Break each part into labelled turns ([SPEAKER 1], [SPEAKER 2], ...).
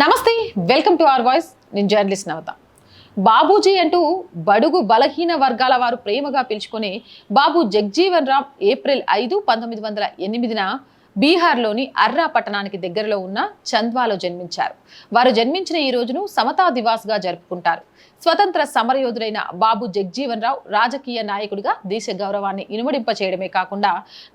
[SPEAKER 1] నమస్తే welcome to our voice. నేను journalist నవత. బాబూజీ అంటూ బడుగు బలహీన వర్గాల వారు ప్రేమగా పిలుచుకునే బాబు జగ్జీవన్ రామ్ ఏప్రిల్ ఐదు పంతొమ్మిది వందల ఎనిమిదిన బీహార్లోని అర్రా పట్టణానికి దగ్గరలో ఉన్న చంద్వాలో జన్మించారు. వారు జన్మించిన ఈ రోజును సమతా దివాస్గా జరుపుకుంటారు. స్వతంత్ర సమరయోధుడైన బాబు జగ్జీవన్ రావు రాజకీయ నాయకుడిగా దేశ గౌరవాన్ని ఇనుమడింప చేయడమే కాకుండా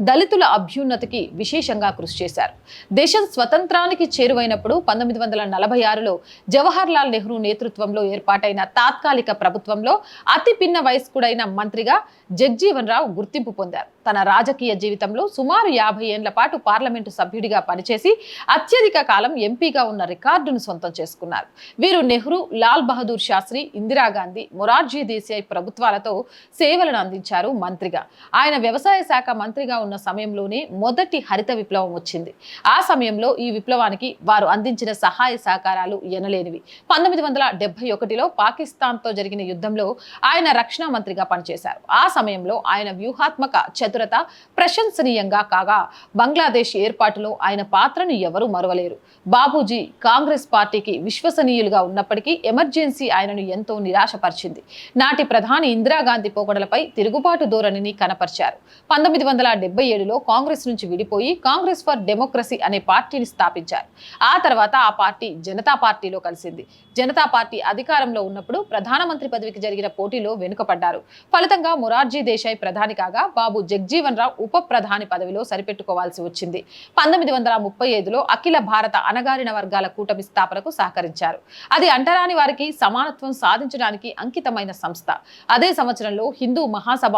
[SPEAKER 1] దళితుల అభ్యున్నతికి విశేషంగా కృషి చేశారు. దేశం స్వతంత్రానికి చేరువైనప్పుడు పంతొమ్మిది వందల నలభై ఆరులో జవహర్ లాల్ నెహ్రూ నేతృత్వంలో ఏర్పాటైన తాత్కాలిక ప్రభుత్వంలో అతి పిన్న వయస్కుడైన మంత్రిగా జగ్జీవన్ రావు గుర్తింపు పొందారు. తన రాజకీయ జీవితంలో సుమారు యాభై ఏళ్ళ పాటు పార్లమెంటు సభ్యుడిగా పనిచేసి అత్యధిక కాలం ఎంపీగా ఉన్న రికార్డును సొంతం చేసుకున్నారు. వీరు నెహ్రూ లాల్ బహదూర్ శాస్త్రి ఇందిరాగాంధీ మొరార్జీ దేశాయ్ ప్రభుత్వాలతో సేవలను అందించారు మంత్రిగా. ఆయన వ్యవసాయ శాఖ మంత్రిగా ఉన్న సమయంలోనే మొదటి హరిత విప్లవం వచ్చింది. ఆ సమయంలో ఈ విప్లవానికి వారు అందించిన సహాయ సహకారాలు ఎనలేనివి. పంతొమ్మిది వందల డెబ్బై ఒకటిలో పాకిస్తాన్తో జరిగిన యుద్ధంలో ఆయన రక్షణ మంత్రిగా పనిచేశారు. ఆ సమయంలో ఆయన వ్యూహాత్మక చతురత ప్రశంసనీయంగా కాగా బంగ్లాదేశ్ ఏర్పాటులో ఆయన పాత్రను ఎవరూ మరవలేరు. బాబూజీ కాంగ్రెస్ పార్టీకి విశ్వసనీయులుగా ఉన్నప్పటికీ ఎమర్జెన్సీ ఆయనను ఎంతో నిరాశపరిచింది. నాటి ప్రధాని ఇందిరాగాంధీ పోకడలపై తిరుగుబాటు ధోరణిని కనపరిచారు. పంతొమ్మిది వందల డెబ్బై ఏడులో కాంగ్రెస్ నుంచి విడిపోయి కాంగ్రెస్ ఫర్ డెమోక్రసీ అనే పార్టీని స్థాపించారు. ఆ తర్వాత ఆ పార్టీ జనతా పార్టీలో కలిసింది. జనతా పార్టీ అధికారంలో ఉన్నప్పుడు ప్రధానమంత్రి పదవికి జరిగిన పోటీలో వెనుకపడ్డారు ఫలితంగా మొరార్జీ దేశాయ్ ప్రధాని కాగా బాబు జగ్జీవన్ రావు ఉప ప్రధాని పదవిలో సరిపెట్టుకోవాల్సి వచ్చింది. పంతొమ్మిది వందల ముప్పై ఐదులో అఖిల భారత అణగారిన వర్గాల కూటమి స్థాపనకు సహకరించారు. అది అంటరాని వారికి సమానత్వం సాధించడానికి అంకితమైన సంస్థ. అదే సంవత్సరంలో హిందూ మహాసభ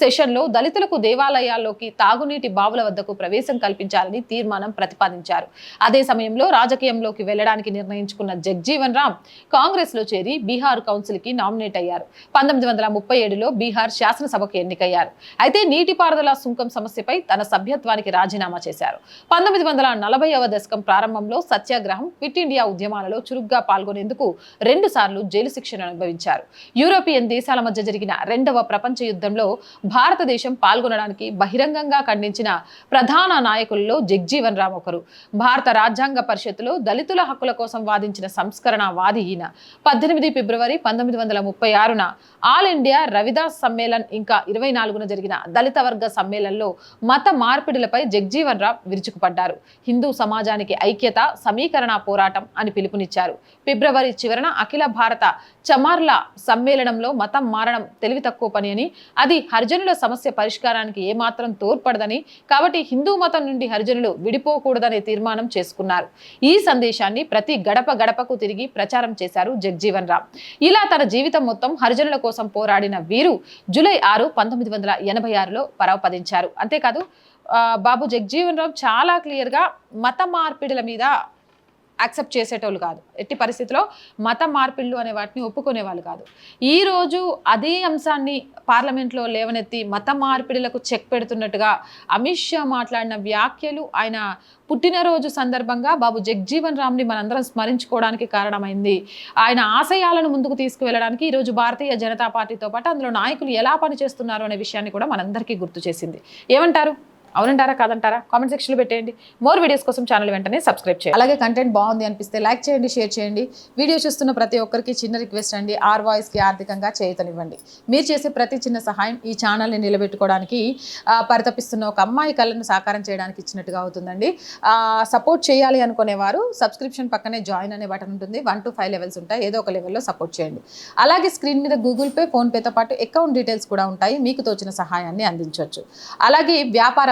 [SPEAKER 1] సెషన్లో దళితులకు దేవాలయాల్లోకి తాగునీటి బావుల వద్దకు ప్రవేశం కల్పించాలని తీర్మానం ప్రతిపాదించారు. అదే సమయంలో రాజకీయంలోకి వెళ్ళడానికి నిర్ణయించుకున్న జగ్జీవన్ రామ్ కాంగ్రెస్లో చేరి బీహార్ కౌన్సిల్కి నామినేట్ అయ్యారు. పంతొమ్మిది వందల ముప్పై ఏడులో బీహార్ శాసనసభకు ఎన్నికయ్యారు. అయితే నీటిపారుదల సుంకం సమస్యపై తన సభ్యత్వానికి రాజీనామా చేశారు. పంతొమ్మిది వందల నలభైవ దశకం ప్రారంభంలో సత్యాగ్రహం క్విట్ ఇండియా ఉద్యమాలలో చురుగ్గా పాల్గొనేందుకు రెండు సార్లు జైలు శిక్షను అనుభవించారు. యూరోపియన్ దేశాల మధ్య జరిగిన రెండవ ప్రపంచ యుద్ధంలో భారతదేశం పాల్గొనడానికి బహిరంగంగా ఖండించిన ప్రధాన నాయకుల్లో జగ్జీవన్ రామ్ ఒకరు. భారత రాజ్యాంగ పరిషత్తులో దళితుల హక్కుల కోసం వాదించిన సంస్కరణ వాది ఈయన. పద్దెనిమిది ఫిబ్రవరి పంతొమ్మిది వందల ముప్పై ఆరున ఆల్ ఇండియా రవిదాస్ సమ్మేళన్ ఇంకా ఇరవై నాలుగున జరిగిన దళిత వర్గ సమ్మేళనంలో మత మార్పిడులపై జగ్జీవన్ రామ్ విరుచుకుపడ్డారు. హిందూ సమాజానికి ఐక్యత సమీకరణ పోరాటం అని పిలుపునిచ్చారు. ఫిబ్రవరి చివరన అఖిల భారత చమార్ల సమ్మేళనంలో మతం మారడం తెలివి తక్కువ పని అని. అది హరిజనుల సమస్య పరిష్కారానికి ఏమాత్రం తోడ్పడదని. కాబట్టి హిందూ మతం నుండి హరిజనులు విడిపోకూడదనే తీర్మానం చేసుకున్నారు. ఈ సందేశాన్ని ప్రతి గడప గడపకు తిరిగి ప్రచారం చేశారు జగ్జీవన్ రామ్. ఇలా తన జీవితం మొత్తం హరిజనుల కోసం పోరాడిన వీరు జూలై ఆరు పంతొమ్మిది వందల ఎనభై ఆరులో పరవపదించారు. అంతేకాదు బాబు జగ్జీవన్ రామ్ చాలా క్లియర్గా మత మార్పిడుల మీద యాక్సెప్ట్ చేసేటోళ్ళు కాదు. ఎట్టి పరిస్థితిలో మత మార్పిళ్ళు అనే వాటిని ఒప్పుకునే వాళ్ళు కాదు. ఈ రోజు అదే అంశాన్ని పార్లమెంట్లో లేవనెత్తి మత మార్పిడులకు చెక్ పెడుతున్నట్టుగా అమిత్ షా మాట్లాడిన వ్యాఖ్యలు ఆయన పుట్టినరోజు సందర్భంగా బాబు జగ్జీవన్ రామ్ని మనందరం స్మరించుకోవడానికి కారణమైంది. ఆయన ఆశయాలను ముందుకు తీసుకువెళ్ళడానికి ఈరోజు భారతీయ జనతా పార్టీతో పాటు అందులో నాయకులు ఎలా పనిచేస్తున్నారు అనే విషయాన్ని కూడా మనందరికీ గుర్తు చేసింది. ఏమంటారు? అవునంటారా? కాదంటారా? కామెంట్ సెక్షన్లో పెట్టేయండి. మోర్ వీడియోస్ కోసం ఛానల్ వెంటనే సబ్స్క్రైబ్ చేయండి. అలాగే కంటెంట్ బాగుంది అనిపిస్తే లైక్ చేయండి షేర్ చేయండి. వీడియో చూస్తున్న ప్రతి ఒక్కరికి చిన్న రిక్వెస్ట్ అండి. ఆర్ వాయిస్కి ఆర్థికంగా చేయుతనివ్వండి. మీరు చేసే ప్రతి చిన్న సహాయం ఈ ఛానల్ని నిలబెట్టుకోవడానికి పరితపిస్తున్న ఒక అమ్మాయి కళను సాకారం చేయడానికి ఇచ్చినట్టుగా అవుతుందండి. సపోర్ట్ చేయాలి అనుకునేవారు సబ్స్క్రిప్షన్ పక్కనే జాయిన్ అనే బటన్ ఉంటుంది. వన్ టు ఫైవ్ లెవెల్స్ ఉంటాయి. ఏదో ఒక లెవెల్లో సపోర్ట్ చేయండి. అలాగే స్క్రీన్ మీద గూగుల్ పే ఫోన్పేతో పాటు అకౌంట్ డీటెయిల్స్ కూడా ఉంటాయి. మీకు తోచిన సహాయాన్ని అందించవచ్చు. అలాగే వ్యాపార